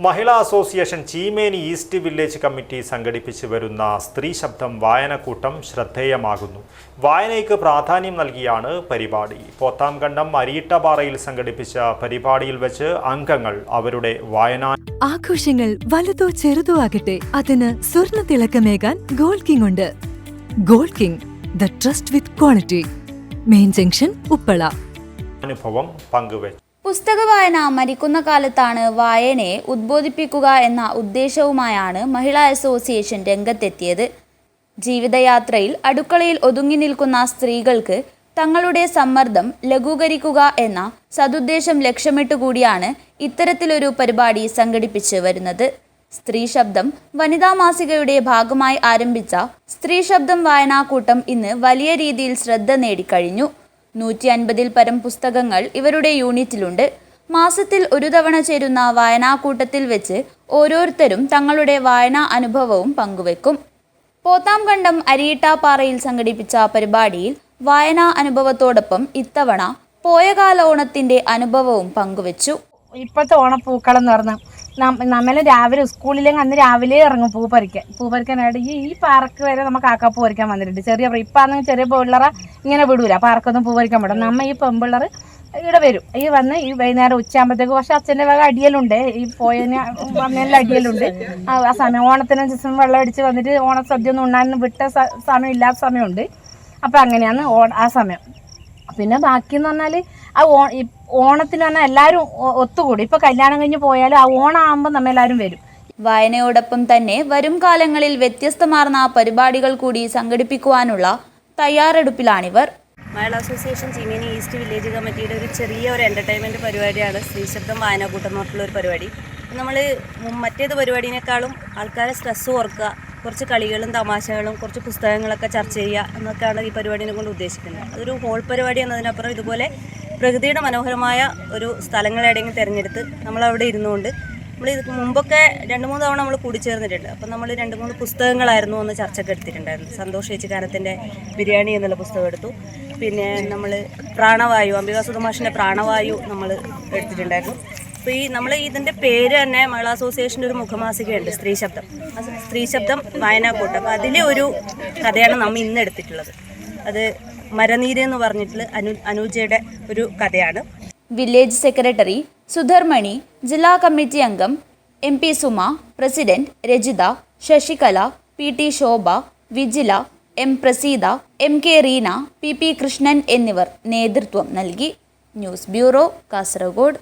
Mahila association Cheemeni east village committee സംഘടിപ്പിച്ചു വരുന്ന സ്ത്രീ ശബ്ദം വായനക്കൂട്ടം ശ്രദ്ധേയമാകുന്നു. വായനയ്ക്ക് പ്രാധാന്യം നൽകിയാണ് പരിപാടി. പോത്താംകണ്ടം അരിയിട്ടപാറയിൽ സംഘടിപ്പിച്ച പരിപാടിയിൽ വെച്ച് അംഗങ്ങൾ അവരുടെ വായനാ ആഘോഷങ്ങൾ വലുതോ ചെറുതോ ആകട്ടെ അതിന് സ്വർണ തിളക്കമേകാൻ ഗോൾഡ് കിങ് ഉണ്ട്. Gold king the trust with quality. Main junction Uppala. അനുഭവം പങ്കുവച്ചു. പുസ്തക വായന മരിക്കുന്ന കാലത്താണ് വായനയെ ഉദ്ബോധിപ്പിക്കുക എന്ന ഉദ്ദേശവുമായാണ് മഹിളാ അസോസിയേഷൻ രംഗത്തെത്തിയത്. ജീവിതയാത്രയിൽ അടുക്കളയിൽ ഒതുങ്ങി നിൽക്കുന്ന സ്ത്രീകൾക്ക് തങ്ങളുടെ സമ്മർദ്ദം ലഘൂകരിക്കുക എന്ന സതുദ്ദേശം ലക്ഷ്യമിട്ടുകൂടിയാണ് ഇത്തരത്തിലൊരു പരിപാടി സംഘടിപ്പിച്ച് വരുന്നത്. സ്ത്രീ ശബ്ദം വനിതാ മാസികയുടെ ഭാഗമായി ആരംഭിച്ച സ്ത്രീ ശബ്ദം വായനാക്കൂട്ടം ഇന്ന് വലിയ രീതിയിൽ ശ്രദ്ധ നേടിക്കഴിഞ്ഞു. നൂറ്റി അൻപതിൽ പരം പുസ്തകങ്ങൾ ഇവരുടെ യൂണിറ്റിലുണ്ട്. മാസത്തിൽ ഒരു തവണ ചേരുന്ന വായനാക്കൂട്ടത്തിൽ വെച്ച് ഓരോരുത്തരും തങ്ങളുടെ വായനാ അനുഭവവും പങ്കുവെക്കും. പോത്താംകണ്ടം അരിയിട്ടാപ്പാറയിൽ സംഘടിപ്പിച്ച പരിപാടിയിൽ വായനാ അനുഭവത്തോടൊപ്പം ഇത്തവണ പോയകാല ഓണത്തിന്റെ അനുഭവവും പങ്കുവച്ചു. ഇപ്പോഴത്തെ ഓണപ്പൂക്കളം എന്ന് പറഞ്ഞാൽ നമ്മൾ രാവിലെ സ്കൂളിലേക്ക് അന്ന് രാവിലെ ഇറങ്ങും പൂ പറിക്കാൻ പൂ പറിക്കാനായിട്ട് ഈ ഈ പാർക്ക് വരെ നമുക്ക് ആക്കാപ്പൂ പറിക്കാൻ വന്നിട്ടുണ്ട്. ചെറിയ ഇപ്പാണെങ്കിൽ ചെറിയ പിള്ളേരെ ഇങ്ങനെ വിടൂല. പാർക്കൊന്നും പൂ പറിക്കാൻ പാടും നമ്മ ഈ പെൺപിള്ളേർ ഇവിടെ വരും. ഈ വന്ന് ഈ വൈകുന്നേരം ഉച്ചയാകുമ്പോഴത്തേക്ക് പക്ഷെ അച്ഛന്റെ വക അടിയലുണ്ട്. ഈ പോയതിന് വന്നതിൽ അടിയലുണ്ട്. ആ സമയം ഓണത്തിന് ദിവസം വെള്ളം അടിച്ച് വന്നിട്ട് ഓണ സദ്യ ഒന്നും ഉണ്ണാൻ വിട്ട സമയം ഇല്ലാത്ത സമയമുണ്ട്. അപ്പം അങ്ങനെയാണ് ഓ ആ സമയം. പിന്നെ ബാക്കി എന്ന് പറഞ്ഞാൽ ആ ഓ ഓണത്തിന് പറഞ്ഞാൽ എല്ലാവരും ഒത്തുകൂടി. ഇപ്പോൾ കല്യാണം കഴിഞ്ഞ് പോയാലും ആ ഓണം ആകുമ്പോൾ നമ്മൾ എല്ലാവരും വരും. വായനയോടൊപ്പം തന്നെ വരും കാലങ്ങളിൽ വ്യത്യസ്തമാർന്ന പരിപാടികൾ കൂടി സംഘടിപ്പിക്കുവാനുള്ള തയ്യാറെടുപ്പിലാണിവർ. മലയാള അസോസിയേഷൻ ചീമേനി ഈസ്റ്റ് വില്ലേജ് കമ്മിറ്റിയുടെ ഒരു ചെറിയ ഒരു എന്റർടൈൻമെന്റ് പരിപാടിയാണ് സ്ത്രീശബ്ദം വായനാക്കൂട്ടം എന്ന് പറഞ്ഞിട്ടുള്ള ഒരു പരിപാടി. നമ്മൾ മറ്റേത് പരിപാടിനേക്കാളും ആൾക്കാരെ സ്ട്രെസ്സ് കുറക്കുക കുറച്ച് കളികളും തമാശകളും കുറച്ച് പുസ്തകങ്ങളൊക്കെ ചർച്ച ചെയ്യുക എന്നൊക്കെയാണ് ഈ പരിപാടിനെ കൊണ്ട് ഉദ്ദേശിക്കുന്നത്. അതൊരു ഹോൾ പരിപാടി എന്നതിനപ്പുറം ഇതുപോലെ പ്രകൃതിയുടെ മനോഹരമായ ഒരു സ്ഥലങ്ങൾ എവിടെയെങ്കിലും തിരഞ്ഞെടുത്ത് നമ്മളവിടെ ഇരുന്നുകൊണ്ട് നമ്മൾ ഇത് മുമ്പൊക്കെ രണ്ട് മൂന്ന് തവണ നമ്മൾ കൂടിച്ചേർന്നിട്ടുണ്ട്. അപ്പം നമ്മൾ രണ്ട് മൂന്ന് പുസ്തകങ്ങളായിരുന്നു ഒന്ന് ചർച്ചയ്ക്ക് എടുത്തിട്ടുണ്ടായിരുന്നു. സന്തോഷ് ചേച്ചിക്കാനത്തിന്റെ ബിരിയാണി എന്നുള്ള പുസ്തകം എടുത്തു. പിന്നെ നമ്മൾ പ്രാണവായു അംബികാ സുധമാഷിന്റെ പ്രാണവായു നമ്മൾ എടുത്തിട്ടുണ്ടായിരുന്നു. അപ്പോൾ ഈ നമ്മൾ ഇതിന്റെ പേര് തന്നെ മഹിളാ അസോസിയേഷന്റെ ഒരു മുഖമാസികയുണ്ട് സ്ത്രീ ശബ്ദം. സ്ത്രീ ശബ്ദം വായനാക്കൂട്ട്. അപ്പോൾ അതിലെ ഒരു കഥയാണ് നമ്മൾ ഇന്ന് എടുത്തിട്ടുള്ളത്. അത് മരനീര് എന്ന് പറഞ്ഞിട്ടുള്ള അനു അനുജയുടെ ഒരു കഥയാണ്. വില്ലേജ് സെക്രട്ടറി സുധർമണി ജില്ലാ കമ്മിറ്റി അംഗം M P Suma president Rajitha Sasikala P T Shobha Vijila M Praseetha M K Reena P P Krishnan എന്നിവർ നേതൃത്വം നൽകി. News bureau Kasaragod.